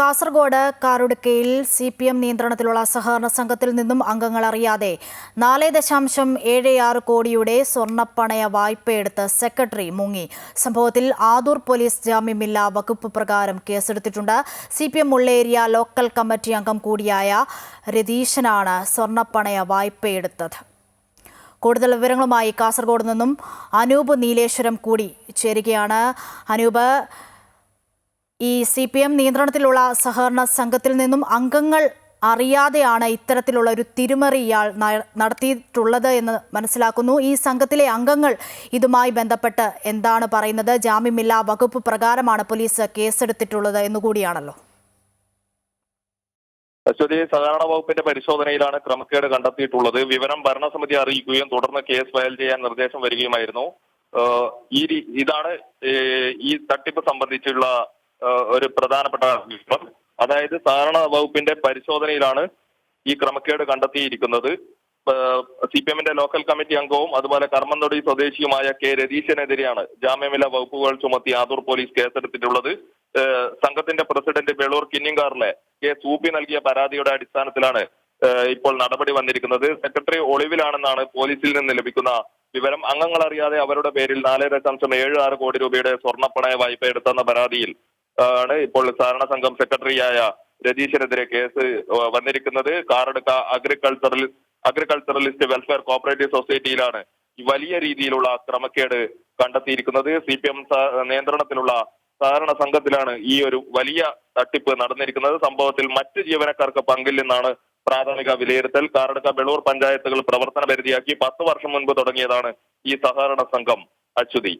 കാസർഗോഡ് കാറുടുക്കയിൽ C P M നിയന്ത്രണത്തിലുള്ള സഹകരണ സംഘത്തിൽ നിന്നും അംഗങ്ങൾ അറിയാതെ നാല് ദശാംശം ഏഴ് ആറ് കോടിയുടെ സ്വർണപ്പണയ വായ്പയെടുത്ത് സെക്രട്ടറി മുങ്ങി. സംഭവത്തിൽ ആദൂർ പോലീസ് ജാമ്യമില്ലാ വകുപ്പ് പ്രകാരം കേസെടുത്തിട്ടുണ്ട്. C P M local committee അംഗം കൂടിയായ രതീശനാണ് സ്വർണപ്പണയ വായ്പയെടുത്തത് കൂടുതൽ വിവരങ്ങളുമായി കാസർഗോഡ് നിന്നും അനൂപ് നീലേശ്വരം കൂടി ചേരുകയാണ്. അനൂപ് ഈ സി പി എം നിയന്ത്രണത്തിലുള്ള സഹകരണ സംഘത്തിൽ നിന്നും അംഗങ്ങൾ അറിയാതെയാണ് ഇത്തരത്തിലുള്ള ഒരു തിരിമറി ഇയാൾ നടത്തിയിട്ടുള്ളത് എന്ന് മനസ്സിലാക്കുന്നു. ഈ സംഘത്തിലെ അംഗങ്ങൾ ഇതുമായി ബന്ധപ്പെട്ട് എന്താണ് പറയുന്നത്? ജാമ്യമില്ലാ വകുപ്പ് പ്രകാരമാണ് പോലീസ് കേസെടുത്തിട്ടുള്ളത് എന്നുകൂടിയാണല്ലോ. അശ്വതി സഹകരണ വകുപ്പിന്റെ പരിശോധനയിലാണ് ക്രമക്കേട് കണ്ടെത്തിയിട്ടുള്ളത്. വിവരം ഭരണസമിതി അറിയിക്കുകയും തുടർന്ന് കേസ് ഫയൽ ചെയ്യാൻ നിർദ്ദേശം വരികയുമായിരുന്നു. ഈ ഇതാണ് ഈ തട്ടിപ്പ് സംബന്ധിച്ചുള്ള ഒരു പ്രധാനപ്പെട്ട വിഷയം അതായത് സഹകരണ വകുപ്പിന്റെ പരിശോധനയിലാണ് ഈ ക്രമക്കേട് കണ്ടെത്തിയിരിക്കുന്നത്. സി പി എമ്മിന്റെ ലോക്കൽ കമ്മിറ്റി അംഗവും അതുപോലെ കർമ്മന്തൊടി സ്വദേശിയുമായ കെ രതീശനെതിരെയാണ് ജാമ്യമില്ല വകുപ്പുകൾ ചുമത്തി ആദൂർ പോലീസ് കേസെടുത്തിട്ടുള്ളത്. സംഘത്തിന്റെ പ്രസിഡന്റ് ബെളൂർ കിന്നിങ്കാറിലെ കെ സൂപ്പി നൽകിയ പരാതിയുടെ അടിസ്ഥാനത്തിലാണ് ഇപ്പോൾ നടപടി വന്നിരിക്കുന്നത്. സെക്രട്ടറി ഒളിവിലാണെന്നാണ് പോലീസിൽ നിന്ന് ലഭിക്കുന്ന വിവരം. അംഗങ്ങൾ അറിയാതെ അവരുടെ പേരിൽ നാല് ദശാംശം ഏഴ് ആറ് കോടി രൂപയുടെ സ്വർണപ്പണയ വായ്പ എടുത്തെന്ന പരാതിയിൽ ആണ് ഇപ്പോൾ സഹകരണ സംഘം സെക്രട്ടറിയായ രതീഷിനെതിരെ കേസ് വന്നിരിക്കുന്നത്. Karadukka agricultural agriculturalist welfare cooperative സൊസൈറ്റിയിലാണ് വലിയ രീതിയിലുള്ള ക്രമക്കേട് കണ്ടെത്തിയിരിക്കുന്നത്. സി പി എം നിയന്ത്രണത്തിലുള്ള സഹകരണ സംഘത്തിലാണ് ഈ ഒരു വലിയ തട്ടിപ്പ് നടന്നിരിക്കുന്നത്. സംഭവത്തിൽ മറ്റ് ജീവനക്കാർക്ക് പങ്കില്ലെന്നാണ് പ്രാഥമിക വിലയിരുത്തൽ. കാറടുക്ക ബെളൂർ പഞ്ചായത്തുകൾ പ്രവർത്തന പരിധിയാക്കി പത്ത് വർഷം മുൻപ് തുടങ്ങിയതാണ് ഈ സഹകരണ സംഘം അച്യുതി